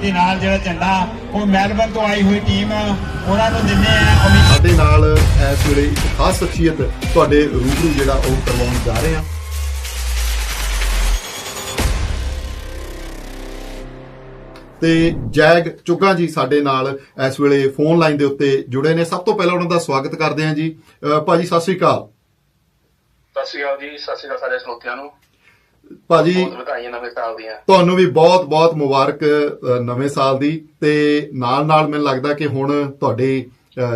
ਦੇ ਨਾਲ ਜਿਹੜਾ ਝੰਡਾ ਉਹ ਮੈਲਬਨ ਤੋਂ ਆਈ ਹੋਈ ਟੀਮ ਉਹਨਾਂ ਨੂੰ ਦਿੰਦੇ ਆ ਉਮੀਦ। ਸਾਡੇ ਨਾਲ ਇਸ ਵੇਲੇ ਇੱਕ ਖਾਸ ਸ਼ਖਸੀਅਤ ਤੁਹਾਡੇ ਰੂਬਰੂ ਜਿਹੜਾ ਉਹ ਕਰਵਾਉਣ ਜਾ ਰਹੇ ਹਾਂ ਤੇ ਜੈਗ ਚੁੱਗਾ ਜੀ ਸਾਡੇ ਨਾਲ ਇਸ ਵੇਲੇ ਫੋਨ ਲਾਈਨ ਦੇ ਉੱਤੇ ਜੁੜੇ ਨੇ। ਸਭ ਤੋਂ ਪਹਿਲਾਂ ਉਹਨਾਂ ਦਾ ਸਵਾਗਤ ਕਰਦੇ ਹਾਂ ਜੀ। ਭਾਜੀ ਸਤਿ ਸ੍ਰੀ ਅਕਾਲ। ਸਤਿ ਸ਼੍ਰੀ ਅਕਾਲ ਜੀ ਸਤਿ ਸ਼੍ਰੀ ਅਕਾਲ ਸਾਰੇ ਸਰੋਤਿਆਂ ਨੂੰ। ਭਾਜੀ ਬਹੁਤ ਵਧਾਈਆਂ ਨਵੇਂ ਸਾਲ ਦੀਆਂ। ਤੁਹਾਨੂੰ ਵੀ ਬਹੁਤ-ਬਹੁਤ ਮੁਬਾਰਕ ਅ, ਨਵੇਂ ਸਾਲ ਦੀ। ਤੇ ਨਾਲ-ਨਾਲ ਮੈਨੂੰ ਲੱਗਦਾ ਕਿ ਹੁਣ ਤੁਹਾਡੇ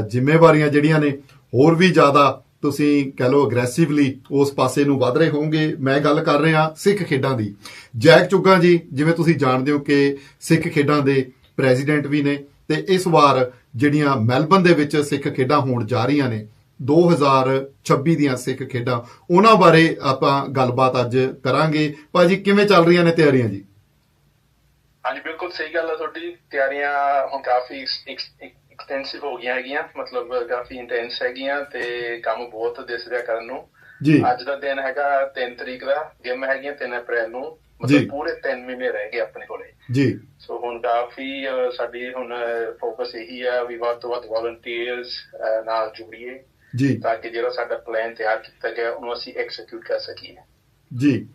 ਜ਼ਿੰਮੇਵਾਰੀਆਂ ਜਿਹੜੀਆਂ ਨੇ ਹੋਰ ਵੀ ਜ਼ਿਆਦਾ ਤੁਸੀਂ ਕਹ ਲਓ ਅਗਰੈਸਿਵਲੀ ਉਸ ਪਾਸੇ ਨੂੰ ਵਧ ਰਹੇ ਹੋਵੋਗੇ। ਮੈਂ ਗੱਲ ਕਰ ਰਿਹਾ ਸਿੱਖ ਖੇਡਾਂ ਦੀ। ਜੈਕ ਚੁੱਗਾ ਜੀ ਜਿਵੇਂ ਤੁਸੀਂ ਜਾਣਦੇ ਹੋ ਕਿ ਸਿੱਖ ਖੇਡਾਂ ਦੇ ਪ੍ਰੈਜ਼ੀਡੈਂਟ ਵੀ ਨੇ ਤੇ ਇਸ ਵਾਰ ਜਿਹੜੀਆਂ ਮੈਲਬਨ ਦੇ ਵਿੱਚ ਸਿੱਖ ਖੇਡਾਂ ਹੋਣ ਜਾ ਰਹੀਆਂ ਨੇ 2026 ਦੀਆਂ ਸਿੱਖ ਖੇਡਾਂ। ਉਹਨਾਂ ਬਾਰੇ ਆਪਾਂ ਗੱਲਬਾਤ ਅੱਜ ਕਰਾਂਗੇ। ਭਾਜੀ ਕਿਵੇਂ ਚੱਲ ਰਹੀਆਂ ਨੇ ਤਿਆਰੀਆਂ ਜੀ? ਹਾਂਜੀ ਬਿਲਕੁਲ ਸਹੀ ਗੱਲ ਹੈ ਤੁਹਾਡੀ। ਤਿਆਰੀਆਂ ਹੁਣ ਕਾਫੀ ਐਕਸਟੈਂਸਿਵ ਹੋ ਗਈਆਂ ਹੈਗੀਆਂ। ਮਤਲਬ ਕਾਫੀ ਇੰਟੈਂਸ ਹੈਗੀਆਂ ਤੇ ਕੰਮ ਬਹੁਤ ਦਿਸ ਰਿਹਾ ਕਰਨ ਨੂੰ। ਜੀ। ਅੱਜ ਦਾ ਦਿਨ ਹੈਗਾ 3 ਤਰੀਕ ਦਾ। ਗੇਮ ਹੈਗੀਆਂ 3 ਅਪ੍ਰੈਲ ਨੂੰ। ਮਤਲਬ ਪੂਰੇ 3 ਮਹੀਨੇ ਰਹਿ ਗਏ ਆਪਣੇ ਕੋਲੇ। ਜੀ। ਸੋ ਹੁਣ ਕਾਫੀ ਸਾਡੀ ਹੁਣ ਫੋਕਸ ਇਹੀ ਆ ਵੀ ਵੱਧ ਤੋਂ ਵੱਧ ਵਾਲੰਟੀਅਰਸ ਨਾਲ ਜੁੜੀਏ। ਜੀ। ਤਾਂ ਕਿ ਜਿਹੜਾ ਸਾਡਾ ਪਲਾਨ ਤਿਆਰ ਕੀਤਾ ਗਿਆ ਉਹਨੂੰ ਅਸੀਂ ਐਕਸੀਕਿਊਟ ਕਰ ਸਕੀਏ। ਜੀ।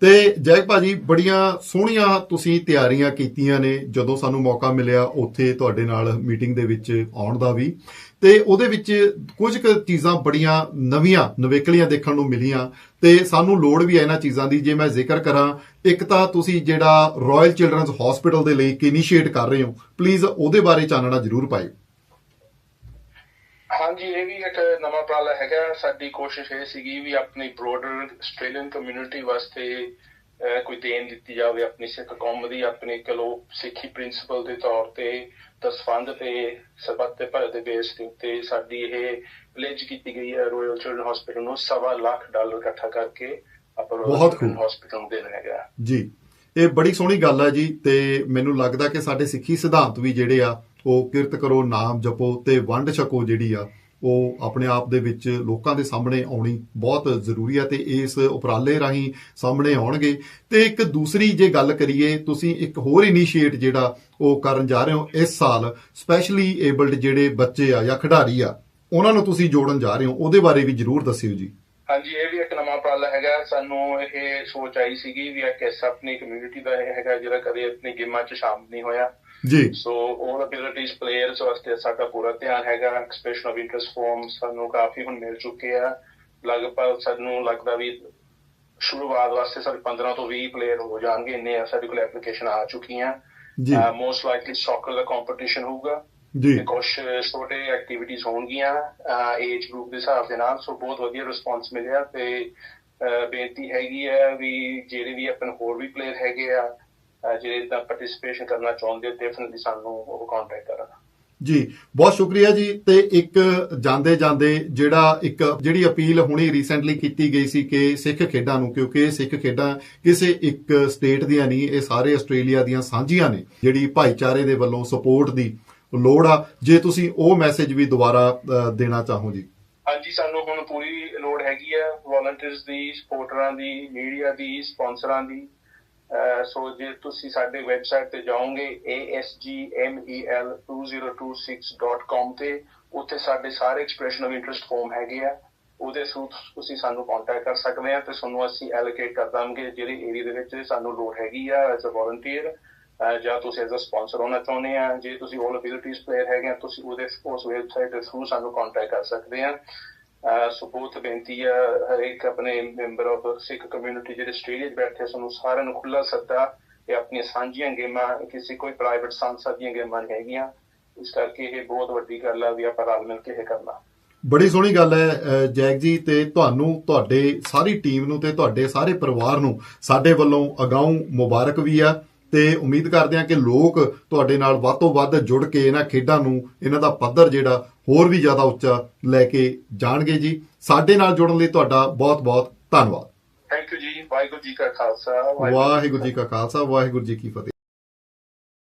ਤੇ ਜੈ ਭਾਜੀ ਬੜੀਆਂ ਸੋਹਣੀਆਂ ਤੁਸੀਂ ਤਿਆਰੀਆਂ ਕੀਤੀਆਂ ਨੇ। ਜਦੋਂ ਸਾਨੂੰ ਮੌਕਾ ਮਿਲਿਆ ਉੱਥੇ ਤੁਹਾਡੇ ਨਾਲ ਮੀਟਿੰਗ ਦੇ ਵਿੱਚ ਆਉਣ ਦਾ ਵੀ। ਤੇ ਉਹਦੇ ਵਿੱਚ ਕੁਝ ਕੁ ਚੀਜ਼ਾਂ ਬੜੀਆਂ ਨਵੀਆਂ ਨਵੇਕਲੀਆਂ ਦੇਖਣ ਨੂੰ ਮਿਲੀਆਂ। ਤੇ ਸਾਨੂੰ ਲੋੜ ਵੀ ਹੈ ਇਹਨਾਂ ਚੀਜ਼ਾਂ ਦੀ। ਜੇ ਮੈਂ ਜ਼ਿਕਰ ਕਰਾਂ ਇੱਕ ਤਾਂ ਤੁਸੀਂ ਜਿਹੜਾ ਰਾਇਲ ਚਿਲਡਰਨਸ ਹਸਪੀਟਲ ਦੇ ਲਈ ਇੱਕ ਇਨੀਸ਼ੀਏਟ ਕਰ ਰਹੇ ਹੋ ਪਲੀਜ਼ ਉਹਦੇ ਬਾਰੇ ਚਾਨਣਾ ਜ਼ਰੂਰ ਪਾਇਓ। ਹਾਂਜੀ ਇਹ ਵੀ ਇੱਕ ਨਵਾਂ ਉਪਰਾਲਾ ਹੈਗਾ ਸਾਡੀ ਕੋਸ਼ਿਸ਼ ਇਹ ਸੀਗੀ ਵੀ ਆਪਣੀ ਬ੍ਰੋਡਰ ਆਸਟ੍ਰੇਲੀਅਨ ਕਮਿਊਨਿਟੀ ਵਾਸਤੇ ਕੋਈ ਦੇਣ ਦਿੱਤੀ ਜਾਵੇ ਆਪਣੀ ਸਿੱਖ ਕੌਮ ਦੀ ਆਪਣੀ ਕਲੋ ਸਿੱਖੀ ਪ੍ਰਿੰਸੀਪਲ ਦੇ ਤੌਰ ਤੇ ਦਸਵੰਦ ਤੇ ਸਰਬੱਤ ਦੇ ਭਲੇ ਦੇ ਬੇਸ ਦੇ ਉੱਤੇ ਸਾਡੀ ਇਹ ਪਲੇਜ ਕੀਤੀ ਗਈ ਹੈ ਰਾਇਲ ਚਿਲਡਰਨ ਹਸਪੀਟਲ ਨੂੰ ਸਵਾ ਲੱਖ ਡਾਲਰ ਇਕੱਠਾ ਕਰਕੇ ਆਪਾਂ ਬਹੁਤ ਖੂਬ। ਹਸਪੀਟਲ ਨੂੰ ਦੇਣਾ ਹੈਗਾ ਜੀ ਇਹ ਬੜੀ ਸੋਹਣੀ ਗੱਲ ਹੈ ਜੀ ਤੇ ਮੈਨੂੰ ਲੱਗਦਾ ਕਿ ਸਾਡੇ ਸਿੱਖੀ ਸਿਧਾਂਤ ਵੀ ਜਿਹੜੇ ਆ ਉਹ ਕਿਰਤ ਕਰੋ, ਨਾਮ ਜਪੋ ਤੇ ਵੰਡ ਛਕੋ ਜਿਹੜੀ ਆ, ਉਹ ਆਪਣੇ ਆਪ ਦੇ ਵਿੱਚ ਲੋਕਾਂ ਦੇ ਸਾਹਮਣੇ ਆਉਣੀ ਬਹੁਤ ਜ਼ਰੂਰੀ ਹੈ ਤੇ ਇਸ ਉਪਰਾਲੇ ਰਾਹੀਂ ਸਾਹਮਣੇ ਆਉਣਗੇ। ਤੇ ਇੱਕ ਦੂਸਰੀ ਜੇ ਗੱਲ ਕਰੀਏ, ਤੁਸੀਂ ਇੱਕ ਹੋਰ ਇਨੀਸ਼ੀਏਟ ਜਿਹੜਾ ਉਹ ਕਰਨ ਜਾ ਰਹੇ ਹੋ ਇਸ ਸਾਲ ਸਪੈਸ਼ਲੀ ਏਬਲਡ ਜਿਹੜੇ ਬੱਚੇ ਆ ਜਾਂ ਖਿਡਾਰੀ ਆ, ਉਹਨਾਂ ਨੂੰ ਤੁਸੀਂ ਜੋੜਨ ਜਾ ਰਹੇ ਹੋ, ਉਹਦੇ ਬਾਰੇ ਵੀ ਜ਼ਰੂਰ ਦੱਸਿਓ ਜੀ। ਹਾਂਜੀ, ਇਹ ਵੀ ਇੱਕ ਉਪਰਾਲਾ ਹੈਗਾ। ਸਾਨੂੰ ਇਹ ਸੋਚ ਆਈ ਸੀਗੀ ਵੀ ਇੱਕ ਐਸਾ ਆਪਣੀ ਕਮਿਊਨਿਟੀ ਦਾ ਇਹ ਹੈਗਾ ਜਿਹੜਾ ਕਦੇ ਆਪਣੀ ਗੇਮਾਂ 'ਚ ਸ਼ਾਮਲ ਨਹੀਂ ਹੋਇਆ। ਜੀ। ਸੋ all abilities players ਵਾਸਤੇ ਸਾਡਾ ਪੂਰਾ ਧਿਆਨ ਹੈਗਾ। ਐਕਸਪ੍ਰੈਸ਼ਨ ਆਫ ਇੰਟਰਸਟ ਫਾਰਮ ਸਾਨੂੰ ਕਾਫੀ ਹੁਣ ਮਿਲ ਚੁੱਕੇ ਆ। ਲਗਭਗ ਸਾਨੂੰ ਲੱਗਦਾ ਵੀ ਸ਼ੁਰੂਆਤ ਵਾਸਤੇ ਸਾਡੇ 15 ਤੋਂ 20 ਪਲੇਅਰ ਹੋ ਜਾਣਗੇ। ਇੰਨੇ ਸਾਡੇ ਕੋਲ ਐਪਲੀਕੇਸ਼ਨ ਆ ਚੁੱਕੀਆਂ। ਜੀ। ਮੋਸਟ ਲਾਈਕਲੀ ਸੌਕਰ ਦਾ ਕੰਪੀਟੀਸ਼ਨ ਹੋਊਗਾ। ਜੀ। ਕੁਝ ਛੋਟੇ ਐਕਟੀਵਿਟੀਜ਼ ਹੋਣਗੀਆਂ ਏਜ ਗਰੁੱਪ ਦੇ ਹਿਸਾਬ ਦੇ ਨਾਲ ਸੋ ਬਹੁਤ ਵਧੀਆ ਰਿਸਪੌਂਸ ਮਿਲਿਆ ਤੇ ਬੇਨਤੀ ਹੈਗੀ ਹੈ ਵੀ ਜਿਹੜੇ ਵੀ ਆਪਣੇ ਹੋਰ ਵੀ ਪਲੇਅਰ ਹੈਗੇ ਆ ਜਿਹੜੇ ਤਾਂ ਪਾਰਟਿਸਿਪੇਸ਼ਨ ਕਰਨਾ ਚਾਹੁੰਦੇ ਹੋ ਡੈਫੀਨਿਟਲੀ ਸਾਨੂੰ ਉਹ ਕੰਟੈਕਟ ਕਰਨ। ਜੀ ਬਹੁਤ ਸ਼ੁਕਰੀਆ ਜੀ। ਤੇ ਇੱਕ ਜਾਂਦੇ ਜਾਂਦੇ ਜਿਹੜਾ ਇੱਕ ਜਿਹੜੀ ਅਪੀਲ ਹੁਣੀ ਰੀਸੈਂਟਲੀ ਕੀਤੀ ਗਈ ਸੀ ਕਿ ਸਿੱਖ ਖੇਡਾਂ ਨੂੰ ਕਿਉਂਕਿ ਸਿੱਖ ਖੇਡਾਂ ਕਿਸੇ ਇੱਕ ਸਟੇਟ ਦੀਆਂ ਨਹੀਂ ਇਹ ਸਾਰੇ ਆਸਟ੍ਰੇਲੀਆ ਦੀਆਂ ਸਾਂਝੀਆਂ ਨੇ ਜਿਹੜੀ ਭਾਈਚਾਰੇ ਦੇ ਵੱਲੋਂ ਸਪੋਰਟ ਦੀ ਲੋੜ ਆ, ਜੇ ਤੁਸੀਂ ਉਹ ਮੈਸੇਜ ਵੀ ਦੁਬਾਰਾ ਦੇਣਾ ਚਾਹੋ ਜੀ। ਹਾਂਜੀ, ਸਾਨੂੰ ਹੁਣ ਪੂਰੀ ਲੋੜ ਹੈਗੀ ਆ ਵਾਲੰਟੀਅਰਸ ਦੀ ਸਪੋਰਟਰਾਂ ਦੀ ਮੀਡੀਆ ਦੀ ਸਪਾਂਸਰਾਂ ਦੀ। ਸੋ ਜੇ ਤੁਸੀਂ ਸਾਡੇ ਵੈਬਸਾਈਟ ਤੇ ਜਾਓਗੇ asgmel2026.com ਤੇ, ਉੱਥੇ ਸਾਡੇ ਸਾਰੇ ਐਕਸਪ੍ਰੈਸ਼ਨ ਆਫ ਇੰਟਰਸਟ ਫਾਰਮ ਹੈਗੇ ਆ। ਉਹਦੇ ਥਰੂ ਤੁਸੀਂ ਸਾਨੂੰ ਕੰਟੈਕਟ ਕਰ ਸਕਦੇ ਆ ਤੇ ਤੁਹਾਨੂੰ ਅਸੀਂ ਐਲੋਕੇਟ ਕਰ ਦਾਂਗੇ, ਜਿਹੜੇ ਏਰੀਆ ਦੇ ਵਿੱਚ ਸਾਨੂੰ ਲੋੜ ਹੈਗੀ ਆ ਐਜ਼ ਅ ਵਲੰਟੀਅਰ ਜਾਂ ਤੁਸੀਂ ਐਜ਼ ਅ ਸਪਾਂਸਰ ਹੋਣਾ ਚਾਹੁੰਦੇ ਆ, ਜੇ ਤੁਸੀਂ ਆਲ ਅਬਿਲਿਟੀਜ਼ ਪਲੇਅਰ ਹੈਗੇ ਆ, ਤੁਸੀਂ ਉਹਦੇ, ਉਸ ਵੈਬਸਾਈਟ ਦੇ ਥਰੂ ਸਾਨੂੰ ਕੰਟੈਕਟ ਕਰ ਸਕਦੇ ਆ। ਅਹ ਬੇਨਤੀ ਹੈ ਹਰੇਕ ਆਪਣੇ ਮੈਂਬਰ ਆਫ ਸਿੱਖ ਕਮਿਊਨਿਟੀ ਜਿਹੜੇ ਆਸਟ੍ਰੇਲੀਆ 'ਚ ਬੈਠੇ ਸਾਨੂੰ ਸਾਰਿਆਂ ਨੂੰ ਖੁੱਲਾ ਸੱਦਾ ਇਹ ਆਪਣੀਆਂ ਸਾਂਝੀਆਂ ਗੇਮਾਂ, ਕਿਸੇ ਕੋਈ ਪ੍ਰਾਈਵੇਟ ਸੰਸਥਾ ਦੀਆਂ ਗੇਮਾਂ ਨਹੀਂ ਹੈਗੀਆਂ। ਇਸ ਕਰਕੇ ਇਹ ਬਹੁਤ ਵੱਡੀ ਗੱਲ ਆ ਵੀ ਆਪਾਂ ਰਲ ਮਿਲ ਕੇ ਇਹ ਕਰਨਾ। ਬੜੀ ਸੋਹਣੀ ਗੱਲ ਹੈ ਜੈਕ ਜੀ ਤੇ ਤੁਹਾਨੂੰ, ਤੁਹਾਡੇ ਸਾਰੀ ਟੀਮ ਨੂੰ ਤੇ ਤੁਹਾਡੇ ਸਾਰੇ ਪਰਿਵਾਰ ਨੂੰ ਸਾਡੇ ਵੱਲੋਂ ਅਗਾਉਂ ਮੁਬਾਰਕ ਵੀ ਆ। ਤੇ ਉਮੀਦ ਕਰਦੇ ਹਾਂ ਕਿ ਲੋਕ ਤੁਹਾਡੇ ਨਾਲ ਵੱਧ ਤੋਂ ਵੱਧ ਜੁੜ ਕੇ ਇਹਨਾਂ ਖੇਡਾਂ ਨੂੰ ਇਹਨਾਂ ਦਾ ਪੱਧਰ ਜਿਹੜਾ ਹੋਰ ਵੀ ਜ਼ਿਆਦਾ ਉੱਚਾ ਲੈ ਕੇ ਜਾਣਗੇ ਜੀ। ਸਾਡੇ ਨਾਲ ਜੁੜਨ ਲਈ ਤੁਹਾਡਾ ਬਹੁਤ-ਬਹੁਤ ਧੰਨਵਾਦ। ਥੈਂਕ ਯੂ ਜੀ। ਵਾਹਿਗੁਰੂ ਜੀ ਕਾ ਖਾਲਸਾ। ਵਾਹਿਗੁਰੂ ਜੀ ਕਾ ਖਾਲਸਾ। ਵਾਹਿਗੁਰੂ ਜੀ ਕੀ ਫਤਿਹ।